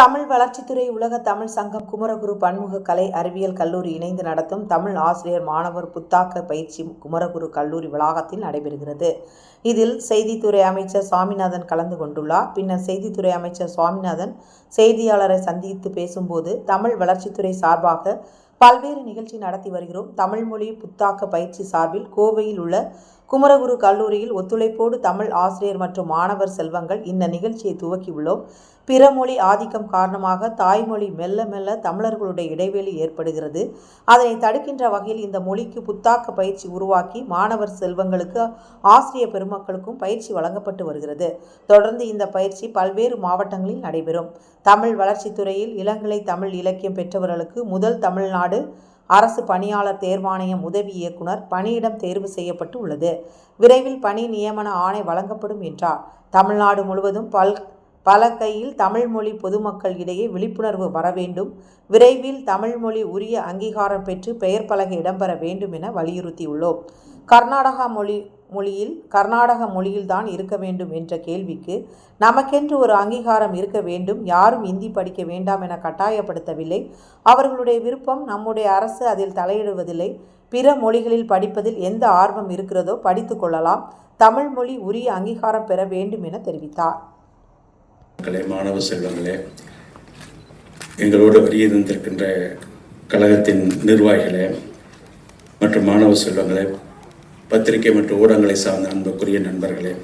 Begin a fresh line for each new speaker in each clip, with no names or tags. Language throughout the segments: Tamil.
தமிழ் வளர்ச்சித்துறை உலக தமிழ் சங்கம் குமரகுரு பன்முக கலை அறிவியல் கல்லூரி இணைந்து நடத்தும் தமிழ் ஆசிரியர் மாணவர் புத்தாக்க பயிற்சி குமரகுரு கல்லூரி வளாகத்தில் நடைபெறுகிறது. இதில் செய்தித்துறை அமைச்சர் சுவாமிநாதன் கலந்து கொண்டுள்ளார். பின்னர் செய்தித்துறை அமைச்சர் சுவாமிநாதன் செய்தியாளரை சந்தித்து பேசும்போது தமிழ் வளர்ச்சித்துறை சார்பாக பல்வேறு நிகழ்ச்சி நடத்தி வருகிறோம். தமிழ்மொழி புத்தாக்க பயிற்சி சார்பில் கோவையில் உள்ள குமரகுரு கல்லூரியில் ஒத்துழைப்போடு தமிழ் ஆசிரியர் மற்றும் மாணவர் செல்வங்கள் இந்த நிகழ்ச்சியை துவக்கியுள்ளோம். பிற மொழி ஆதிக்கம் காரணமாக தாய்மொழி மெல்ல மெல்ல தமிழர்களுடைய இடைவெளி ஏற்படுகிறது. அதனை தடுக்கின்ற வகையில் இந்த மொழிக்கு புத்தாக்க பயிற்சி உருவாக்கி மாணவர் செல்வங்களுக்கு ஆசிரியர் பெருமக்களுக்கும் பயிற்சி வழங்கப்பட்டு வருகிறது. தொடர்ந்து இந்த பயிற்சி பல்வேறு மாவட்டங்களில் நடைபெறும். தமிழ் வளர்ச்சித்துறையில் இளங்கலை தமிழ் இலக்கியம் பெற்றவர்களுக்கு முதல் தமிழ்நாடு அரசு பணியாளர் தேர்வாணையம் உதவி இயக்குனர் பணியிடம் தேர்வு செய்யப்பட்டு உள்ளது விரைவில் பணி நியமன ஆணை வழங்கப்படும் என்றார். தமிழ்நாடு முழுவதும் பல் பல கையில் தமிழ்மொழி பொதுமக்கள் இடையே விழிப்புணர்வு வர வேண்டும். விரைவில் தமிழ்மொழி உரிய அங்கீகாரம் பெற்று பெயர் பலகை இடம்பெற வேண்டும் என வலியுறுத்தியுள்ளோம். கர்நாடகா மொழி மொழியில் கர்நாடக மொழியில்தான் இருக்க வேண்டும் என்ற கேள்விக்கு நமக்கென்று ஒரு அங்கீகாரம் இருக்க வேண்டும். யாரும் இந்தி படிக்க வேண்டாம் என கட்டாயப்படுத்தவில்லை. அவர்களுடைய விருப்பம் நம்முடைய அரசு அதில் தலையிடுவதில்லை. பிற மொழிகளில் படிப்பதில் எந்த ஆர்வம் இருக்கிறதோ படித்து கொள்ளலாம். தமிழ் மொழி உரிய அங்கீகாரம் பெற வேண்டும் என தெரிவித்தார்.
மக்களே மாணவ செல்வங்களே எங்களோடு வருகை கழகத்தின் நிர்வாகிகளே மற்றும் மாணவ செல்வங்களே பத்திரிகை மற்றும் ஊடகங்களை சார்ந்த அன்புக்குரிய நண்பர்களே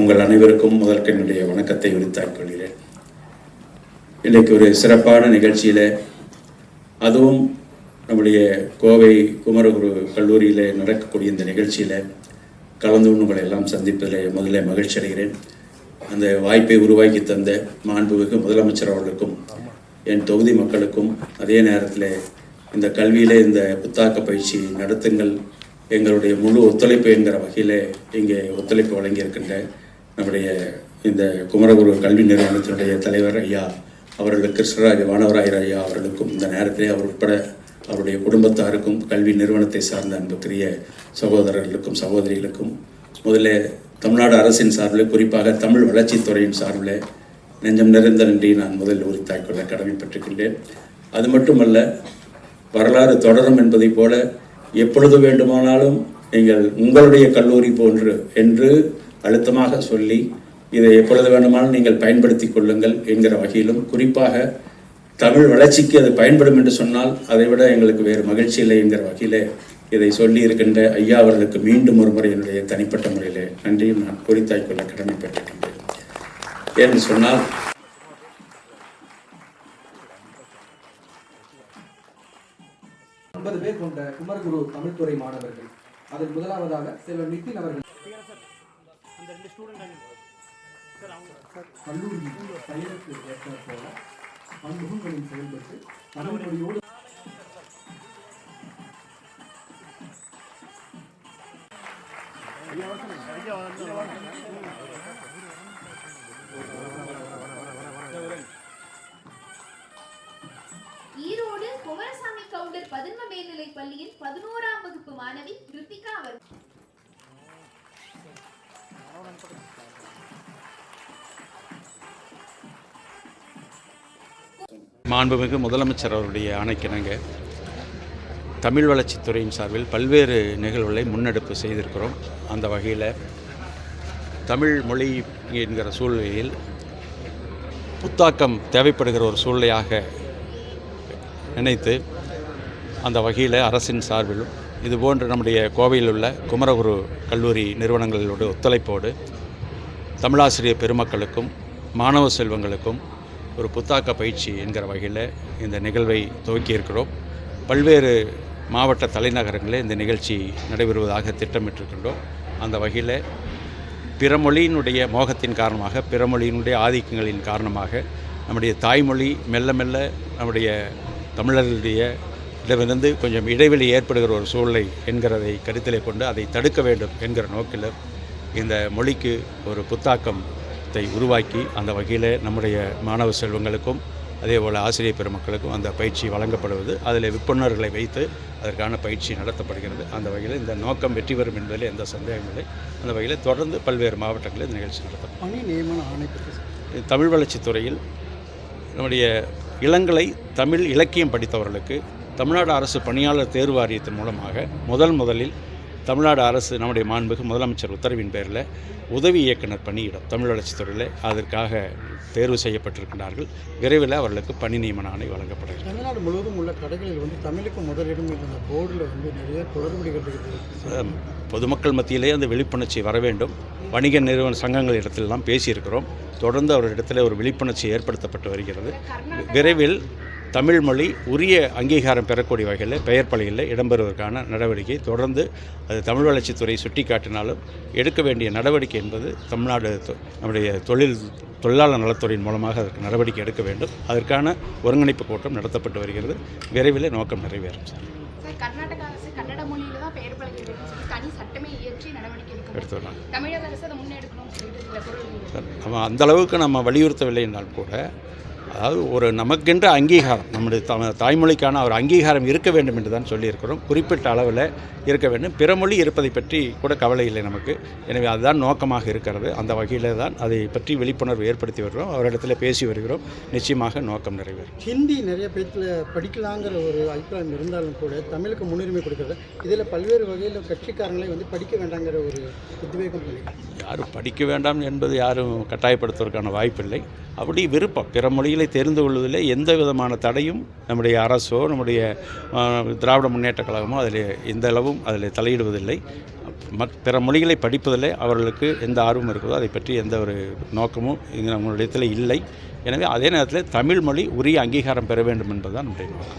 உங்கள் அனைவருக்கும் முதற்கு என்னுடைய வணக்கத்தை உரித்தாக் கொள்கிறேன். இன்றைக்கு ஒரு சிறப்பான நிகழ்ச்சியில் அதுவும் நம்முடைய கோவை குமரகுரு கல்லூரியில் நடக்கக்கூடிய இந்த நிகழ்ச்சியில் கலந்து உங்களை எல்லாம் சந்திப்பதில் முதல்ல மகிழ்ச்சி அடைகிறேன். அந்த வாய்ப்பை உருவாக்கி தந்த மாண்புமிகு முதலமைச்சர் அவர்களுக்கும் என் தொகுதி மக்களுக்கும் அதே நேரத்தில் இந்த கல்வியில் இந்த புத்தாக்க பயிற்சி நடத்துங்கள். எங்களுடைய முழு ஒத்துழைப்பு என்கிற வகையில் இங்கே ஒத்துழைப்பு வழங்கியிருக்கின்ற நம்முடைய இந்த குமரகுரு கல்வி நிறுவனத்தினுடைய தலைவர் ஐயா அவர்களுக்கு கிருஷ்ணராஜ வானவராயர் ஐயா அவர்களுக்கும் இந்த நேரத்திலே அவர் உட்பட அவருடைய குடும்பத்தாருக்கும் கல்வி நிறுவனத்தை சார்ந்த அன்புக்குரிய சகோதரர்களுக்கும் சகோதரிகளுக்கும் முதல்ல தமிழ்நாடு அரசின் சார்பில் குறிப்பாக தமிழ் வளர்ச்சித்துறையின் சார்பில் நெஞ்சம் நிறைந்த நன்றியை நான் முதல் உரித்தாய் கொள்ள கடமைப்பட்டிருக்கின்றேன் அது மட்டுமல்ல வரலாறு தொடரும் என்பதைப் போல எப்பொழுது வேண்டுமானாலும் நீங்கள் உங்களுடைய கல்லூரி போன்று என்று அழுத்தமாக சொல்லி இதை எப்பொழுது வேண்டுமானாலும் நீங்கள் பயன்படுத்தி கொள்ளுங்கள் என்கிற வகையிலும் குறிப்பாக தமிழ் வளர்ச்சிக்கு அது பயன்படும் என்று சொன்னால் அதை விட எங்களுக்கு வேறு மகிழ்ச்சி இல்லை என்கிற வகையிலே இதை சொல்லி இருக்கின்ற ஐயா அவர்களுக்கு மீண்டும் ஒரு முறை என்னுடைய தனிப்பட்ட முறையிலே நன்றியும் நான் குறித்தாய் கொள்ள கடமைப்பட்டிருக்கின்றேன். என்று சொன்னால்
ஒன்பது பேர் கொண்ட குமரகுரு தமிழ்துறை மாணவர்கள். அதில் முதலாவதாக செல்வன் நிதின் அவர்கள். கல்லூரியின் பெயருக்கு ஏற்ற போல பன்முகங்களில் செயல்பட்டு தமிழ் மொழியோடு
ஈரோடு குமரசாமி கவுண்டர் பதின்ம மேல்நிலை பள்ளியின் பதினோராம் வகுப்பு மாணவி கிருத்திகா அவர்.
மாண்புமிகு முதலமைச்சர் அவருடைய ஆணைக்கிணங்க. தமிழ் வளர்ச்சித்துறையின் சார்பில் பல்வேறு நிகழ்வுகளை முன்னெடுப்பு செய்திருக்கிறோம். அந்த வகையில் தமிழ் மொழி என்கிற சூழ்நிலையில் புத்தாக்கம் தேவைப்படுகிற ஒரு சூழ்நிலையாக நினைத்து அந்த வகையில் அரசின் சார்பிலும் இதுபோன்று நம்முடைய கோவையில் உள்ள குமரகுரு கல்லூரி நிறுவனங்களோட ஒத்துழைப்போடு தமிழாசிரியர் பெருமக்களுக்கும் மாணவ செல்வங்களுக்கும் ஒரு புத்தாக்க பயிற்சி என்கிற வகையில் இந்த நிகழ்வை துவக்கியிருக்கிறோம். பல்வேறு மாவட்ட தலைநகரங்களில் இந்த நிகழ்ச்சி நடைபெறுவதாக திட்டமிட்டிருக்கின்றோம். அந்த வகையில் பிற மொழியினுடைய மோகத்தின் காரணமாக பிற மொழியினுடைய ஆதிக்கங்களின் காரணமாக நம்முடைய தாய்மொழி மெல்ல மெல்ல நம்முடைய தமிழர்களுடைய இடமிருந்து கொஞ்சம் இடைவெளி ஏற்படுகிற ஒரு சூழ்நிலை என்கிறதை கருத்திலே கொண்டு அதை தடுக்க வேண்டும் என்கிற நோக்கில் இந்த மொழிக்கு ஒரு புத்தாக்கத்தை உருவாக்கி அந்த வகையில் நம்முடைய மாணவ செல்வங்களுக்கும் அதே போல் ஆசிரியர் பெருமக்களுக்கும் அந்த பயிற்சி வழங்கப்படுவது அதில் விற்பனர்களை வைத்து அதற்கான பயிற்சி நடத்தப்படுகிறது. அந்த வகையில் இந்த நோக்கம் வெற்றி பெறும் என்பதில் எந்த சந்தேகமும் இல்லை. அந்த வகையில் தொடர்ந்து பல்வேறு மாவட்டங்களில் இந்த நிகழ்ச்சி நடத்தப்படும்.
பணி நியமன ஆணை
தமிழ் வளர்ச்சித் துறையில் நம்முடைய இளங்கலை தமிழ் இலக்கியம் படித்தவர்களுக்கு தமிழ்நாடு அரசு பணியாளர் தேர்வு வாரியத்தின் மூலமாக முதல் முதலில் தமிழ்நாடு அரசு நம்முடைய மாண்புக்கு முதலமைச்சர் உத்தரவின் பேரில் உதவி இயக்குனர் பணியிடம் தமிழ் வளர்ச்சித் துறையில் அதற்காக தேர்வு செய்யப்பட்டிருக்கிறார்கள் விரைவில் அவர்களுக்கு பணி நியமன ஆணை வழங்கப்படுகிறது.
தமிழ்நாடு முழுவதும் உள்ள கடைகளில் வந்து தமிழுக்கு முதலிடம் இருந்த போர்டில் வந்து நிறைய
அஹ், பொதுமக்கள் மத்தியிலே அந்த விழிப்புணர்ச்சி வர வேண்டும். வணிக நிறுவன சங்கங்கள் இடத்திலெல்லாம் பேசியிருக்கிறோம். தொடர்ந்து அவரிடத்தில் ஒரு விழிப்புணர்ச்சி ஏற்படுத்தப்பட்டு வருகிறது. விரைவில் தமிழ் மொழி உரிய அங்கீகாரம் பெறக்கூடிய வகையில் பெயர் பலகையில் இடம்பெறுவதற்கான நடவடிக்கை தொடர்ந்து அது தமிழ் வளர்ச்சித்துறை சுட்டி காட்டினாலும் எடுக்க வேண்டிய நடவடிக்கை என்பது தமிழ்நாடு தொ- நம்முடைய தொழில் தொழிலாளர் நலத்துறையின் மூலமாக அதற்கு நடவடிக்கை எடுக்க வேண்டும். அதற்கான ஒருங்கிணைப்பு கூட்டம் நடத்தப்பட்டு வருகிறது. விரைவில் நோக்கம் நிறைவேறும் சார்.
சார் கர்நாடக அரசு கன்னட மொழியில தான் பெயர் பலகை வைக்கணும்னு சொல்லி தனி சட்டமே இயற்றி நடவடிக்கை எடுக்கணும்
எடுத்து வரலாம்
தமிழக அரசு அதை முன்னெடுக்கணும்னு சொல்லிட்டு சில குரல்
நம்ம அந்த அளவுக்கு நம்ம வலியுறுத்தவில்லை என்றால் கூட அதாவது ஒரு நமக்கென்ற அங்கீகாரம் நம்முடைய த தாய்மொழிக்கான ஒரு அங்கீகாரம் இருக்க வேண்டும் என்று தான் சொல்லியிருக்கிறோம். குறிப்பிட்ட அளவில் இருக்க வேண்டும். பிற மொழி இருப்பதை பற்றி கூட கவலை இல்லை நமக்கு. எனவே அதுதான் நோக்கமாக இருக்கிறது. அந்த வகையில் தான் அதை பற்றி விழிப்புணர்வு ஏற்படுத்தி வருகிறோம். அவரிடத்தில் பேசி வருகிறோம். நிச்சயமாக நோக்கம் நிறைவேறும்.
ஹிந்தி நிறைய பேர்த்தில் படிக்கலாங்கிற ஒரு அபிப்பிராயம் இருந்தாலும் கூட தமிழுக்கு முன்னுரிமை கொடுக்குறது. இதில் பல்வேறு வகையில் கட்சிக்காரங்களே வந்து படிக்க வேண்டாங்கிற ஒரு உத்வேகம்
யாரும் படிக்க வேண்டாம் என்பது யாரும் கட்டாயப்படுத்துவதற்கான வாய்ப்பில்லை. அப்படி விருப்பம். பிற மொழிகளை தெரிந்து கொள்வதில் எந்த விதமான தடையும் நம்முடைய அரசோ நம்முடைய திராவிட முன்னேற்றக் கழகமோ அதில் எந்த அளவும் அதில் தலையிடுவதில்லை. மற் பிற மொழிகளை படிப்பதில் அவர்களுக்கு எந்த ஆர்வம் இருக்குதோ அதை பற்றி எந்த ஒரு நோக்கமும் இங்கே நம்மளிடத்தில் இல்லை. எனவே அதே நேரத்தில் தமிழ் மொழி உரிய அங்கீகாரம் பெற வேண்டும் என்பதுதான் நம்முடைய நோக்கம்.